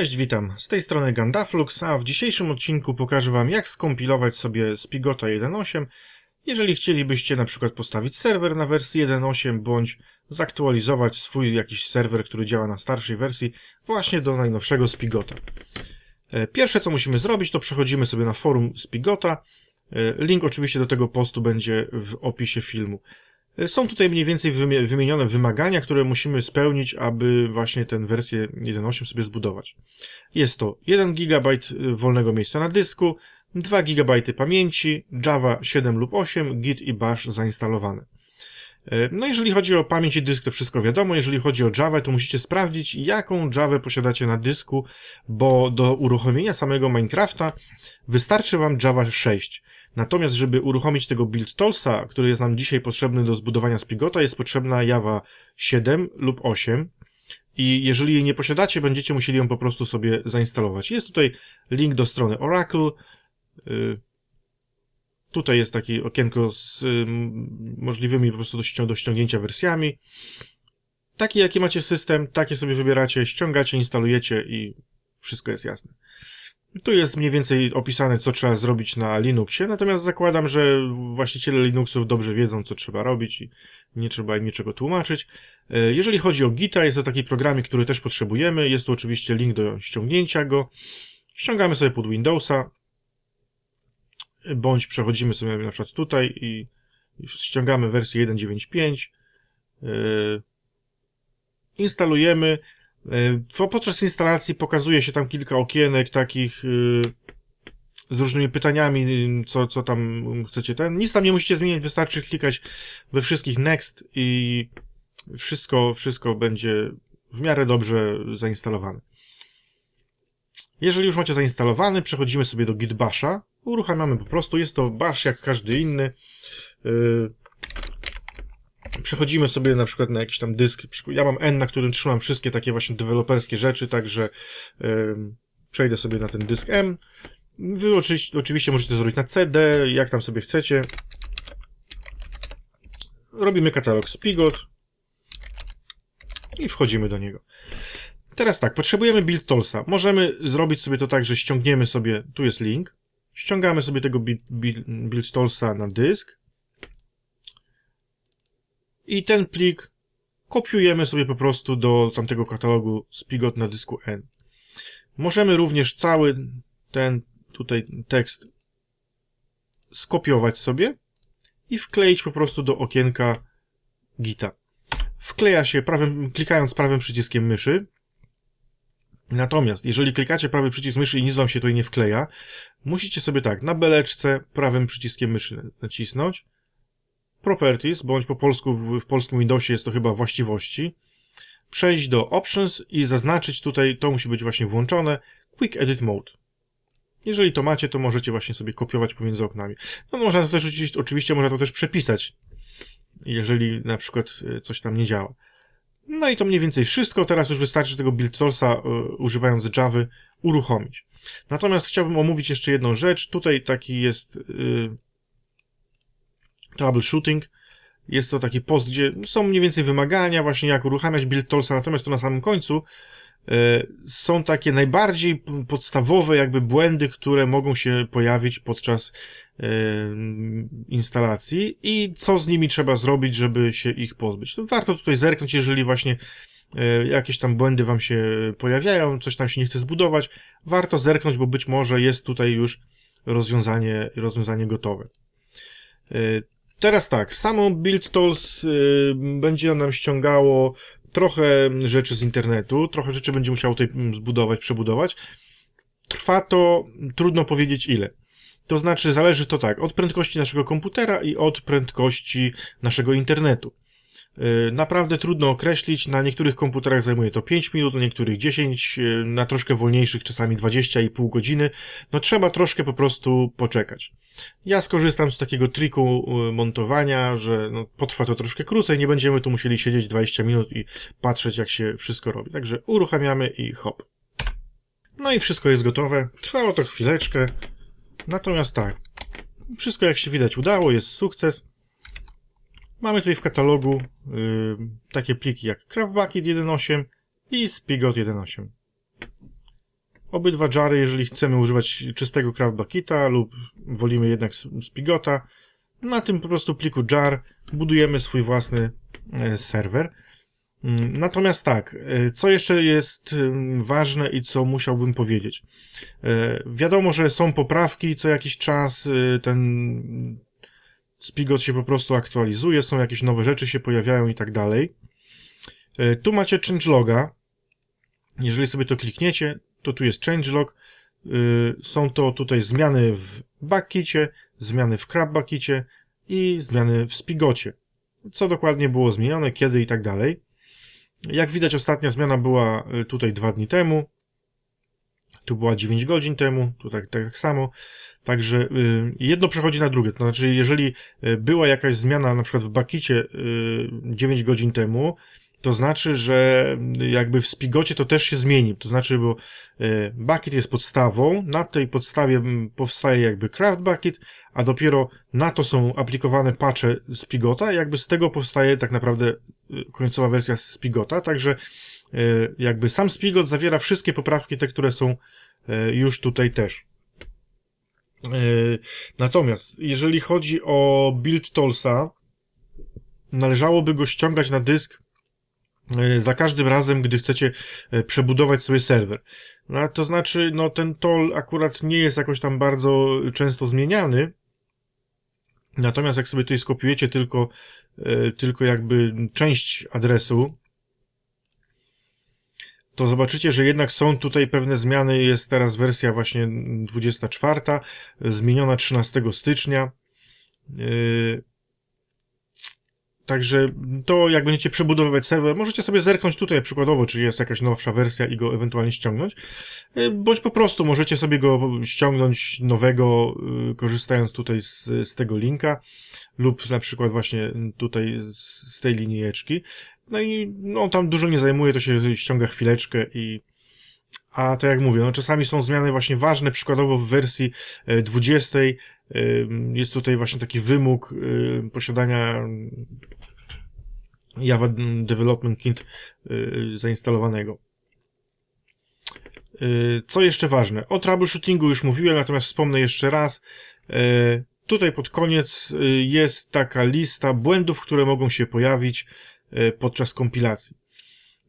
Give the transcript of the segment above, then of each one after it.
Cześć, witam. Z tej strony Gandaflux, a w dzisiejszym odcinku pokażę Wam jak skompilować sobie Spigota 1.8, jeżeli chcielibyście na przykład postawić serwer na wersji 1.8 bądź zaktualizować swój jakiś serwer, który działa na starszej wersji właśnie do najnowszego Spigota. E, Pierwsze co musimy zrobić to przechodzimy sobie na forum Spigota. E, Link oczywiście do tego postu będzie w opisie filmu. E, Są tutaj mniej więcej wymie- wymienione wymagania, które musimy spełnić, aby właśnie tę wersję 1.8 sobie zbudować. Jest to 1 GB wolnego miejsca na dysku, 2 GB pamięci, Java 7 lub 8, Git i Bash zainstalowane. E, No jeżeli chodzi o pamięć i dysk, to wszystko wiadomo. Jeżeli chodzi o Java, to musicie sprawdzić, jaką Java posiadacie na dysku, bo do uruchomienia samego Minecrafta wystarczy wam Java 6. Natomiast, żeby uruchomić tego build toolsa, który jest nam dzisiaj potrzebny do zbudowania Spigota, jest potrzebna Java 7 lub 8. I jeżeli jej nie posiadacie, będziecie musieli ją po prostu sobie zainstalować. Jest tutaj link do strony Oracle. Y, Tutaj jest takie okienko z ym, możliwymi po prostu do, ścią- do ściągnięcia wersjami. Taki, jaki macie system, takie sobie wybieracie, ściągacie, instalujecie i wszystko jest jasne. Tu jest mniej więcej opisane, co trzeba zrobić na Linuxie, natomiast zakładam, że właściciele Linuxów dobrze wiedzą, co trzeba robić i nie trzeba im niczego tłumaczyć. E, Jeżeli chodzi o Gita, jest to taki programik, który też potrzebujemy. Jest tu oczywiście link do ściągnięcia go. Ściągamy sobie pod Windowsa, bądź przechodzimy sobie na przykład tutaj i ściągamy wersję 1.9.5. Yy, instalujemy. Yy, po- Podczas instalacji pokazuje się tam kilka okienek takich yy, z różnymi pytaniami, yy, co, co tam chcecie ten. Nic tam nie musicie zmieniać, wystarczy klikać we wszystkich next i wszystko, wszystko będzie w miarę dobrze zainstalowane. Jeżeli już macie zainstalowany, przechodzimy sobie do Git Basha. Uruchamiamy po prostu, jest to bash jak każdy inny. Yy, Przechodzimy sobie na przykład na jakiś tam dysk. Ja mam N, na którym trzymam wszystkie takie właśnie deweloperskie rzeczy, także yy, przejdę sobie na ten dysk M. Wy oczywiście, oczywiście możecie zrobić na CD, jak tam sobie chcecie. Robimy katalog Spigot i wchodzimy do niego. Teraz tak, potrzebujemy build toolsa. Możemy zrobić sobie to tak, że ściągniemy sobie, tu jest link, ściągamy sobie tego build, build, build toolsa na dysk i ten plik kopiujemy sobie po prostu do tamtego katalogu Spigot na dysku N. Możemy również cały ten tutaj tekst skopiować sobie i wkleić po prostu do okienka Gita. Wkleja się prawym, klikając prawym przyciskiem myszy. Natomiast, jeżeli klikacie prawy przycisk myszy i nic wam się tutaj nie wkleja, musicie sobie tak, na beleczce prawym przyciskiem myszy nacisnąć, Properties, bądź po polsku w, polskim Windowsie jest to chyba właściwości, przejść do Options i zaznaczyć tutaj, to musi być właśnie włączone, Quick Edit Mode. Jeżeli to macie, to możecie właśnie sobie kopiować pomiędzy oknami. No można to też oczywiście, oczywiście można to też przepisać, jeżeli na przykład y, coś tam nie działa. No i to mniej więcej wszystko. Teraz już wystarczy tego build source'a y, używając Java uruchomić. Natomiast chciałbym omówić jeszcze jedną rzecz. Tutaj taki jest y, troubleshooting. Jest to taki post, gdzie są mniej więcej wymagania właśnie jak uruchamiać build toolsa, natomiast tu na samym końcu są takie najbardziej podstawowe jakby błędy, które mogą się pojawić podczas y, instalacji i co z nimi trzeba zrobić, żeby się ich pozbyć. No, warto tutaj zerknąć, jeżeli właśnie e, jakieś tam błędy wam się pojawiają, coś tam się nie chce zbudować, warto zerknąć, bo być może jest tutaj już rozwiązanie, rozwiązanie gotowe. E, Teraz tak, samo Build Tools e, będzie nam ściągało trochę rzeczy z internetu, trochę rzeczy będzie musiało tutaj mm, zbudować, przebudować. Trwa to, trudno powiedzieć ile. To znaczy, zależy to tak, od prędkości naszego komputera i od prędkości naszego internetu. Yy, Naprawdę trudno określić, na niektórych komputerach zajmuje to 5 minut, na niektórych 10, yy, na troszkę wolniejszych czasami 20,5 godziny. No trzeba troszkę po prostu poczekać. Ja skorzystam z takiego triku yy, montowania, że no, potrwa to troszkę krócej, nie będziemy tu musieli siedzieć 20 minut i patrzeć jak się wszystko robi. Także uruchamiamy i hop. No i wszystko jest gotowe. Trwało to chwileczkę. Natomiast tak, wszystko jak się widać udało, jest sukces. Mamy tutaj w katalogu y, takie pliki jak CraftBucket 1.8 i Spigot 1.8. obydwa jary, jeżeli chcemy używać czystego CraftBucketa lub wolimy jednak Spigota. Na tym po prostu pliku jar budujemy swój własny e, serwer. Mm, natomiast tak, e, co jeszcze jest mm, ważne i co musiałbym powiedzieć. E, wiadomo, że są poprawki, co jakiś czas ten Spigot się po prostu aktualizuje, są jakieś nowe rzeczy się pojawiają i tak dalej. Tu macie changeloga. Jeżeli sobie to klikniecie, to tu jest changelog. Są to tutaj zmiany w backicie, zmiany w crabbuckicie i zmiany w spigocie. Co dokładnie było zmienione, kiedy i tak dalej. Jak widać, ostatnia zmiana była y, tutaj dwa dni temu. Tu była 9 godzin temu, tu tak, tak samo. Także y, jedno przechodzi na drugie. To znaczy, jeżeli y, była jakaś zmiana na przykład w bakicie y, 9 godzin temu, to znaczy, że jakby w Spigocie to też się zmieni. To znaczy, bo bucket jest podstawą, na tej podstawie powstaje jakby craft bucket, a dopiero na to są aplikowane patche Spigota, jakby z tego powstaje tak naprawdę końcowa wersja Spigota, także jakby sam Spigot zawiera wszystkie poprawki, te, które są już tutaj też. Natomiast jeżeli chodzi o build Tolsa, należałoby go ściągać na dysk E, za każdym razem, gdy chcecie e, przebudować sobie serwer. No, to znaczy, no ten toll akurat nie jest jakoś tam bardzo często zmieniany, natomiast jak sobie tutaj skopiujecie tylko, e, tylko jakby część adresu, to zobaczycie, że jednak są tutaj pewne zmiany. Jest teraz wersja właśnie 24, zmieniona 13 stycznia. Także to jak będziecie przebudowywać serwer, możecie sobie zerknąć tutaj przykładowo, czy jest jakaś nowsza wersja i go ewentualnie ściągnąć, e, bądź po prostu możecie sobie go ściągnąć nowego, e, korzystając tutaj z, z tego linka, lub na przykład właśnie tutaj z, z tej linijeczki. No i no, tam dużo nie zajmuje, to się ściąga chwileczkę i a tak jak mówię, no czasami są zmiany właśnie ważne, przykładowo w wersji 20 e, jest tutaj właśnie taki wymóg posiadania Java Development Kit zainstalowanego. Co jeszcze ważne? O troubleshootingu już mówiłem, natomiast wspomnę jeszcze raz. Tutaj pod koniec jest taka lista błędów, które mogą się pojawić podczas kompilacji.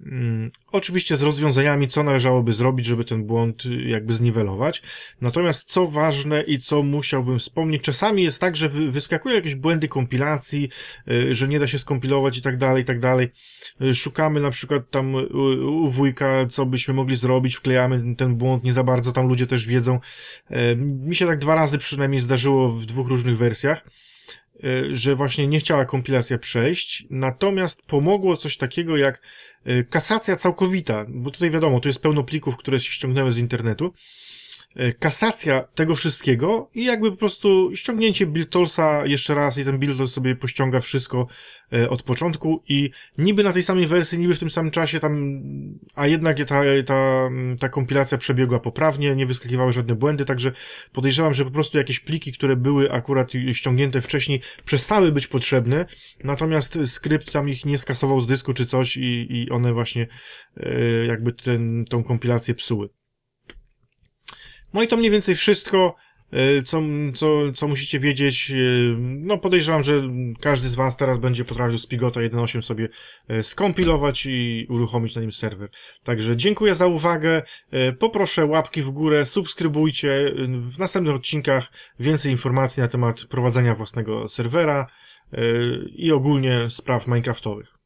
Mm, oczywiście z rozwiązaniami, co należałoby zrobić, żeby ten błąd y, jakby zniwelować. Natomiast co ważne i co musiałbym wspomnieć, czasami jest tak, że wyskakują jakieś błędy kompilacji, y, że nie da się skompilować i tak dalej, i tak dalej. Y, szukamy na przykład tam u wujka, co byśmy mogli zrobić, wklejamy ten błąd, nie za bardzo tam ludzie też wiedzą. Mi się tak dwa razy przynajmniej zdarzyło w dwóch różnych wersjach że właśnie nie chciała kompilacja przejść, natomiast pomogło coś takiego jak E, kasacja całkowita, bo tutaj wiadomo, to jest pełno plików, które się ściągnęły z internetu. E, kasacja tego wszystkiego i jakby po prostu ściągnięcie BuildToolsa jeszcze raz i ten BuildTools sobie pościąga wszystko e, od początku i niby na tej samej wersji, niby w tym samym czasie tam, a jednak ta, ta, ta kompilacja przebiegła poprawnie, nie wyskakiwały żadne błędy, także podejrzewam, że po prostu jakieś pliki, które były akurat ściągnięte wcześniej, przestały być potrzebne, natomiast skrypt tam ich nie skasował z dysku czy coś i, i one właśnie e, jakby ten, tą kompilację psuły. No i to mniej więcej wszystko, e, co, co, co musicie wiedzieć. E, no podejrzewam, że każdy z Was teraz będzie potrafił Spigota 1.8 sobie e, skompilować i uruchomić na nim serwer. Także dziękuję za uwagę. Poproszę łapki w górę, subskrybujcie. W następnych odcinkach więcej informacji na temat prowadzenia własnego serwera i ogólnie spraw Minecraftowych.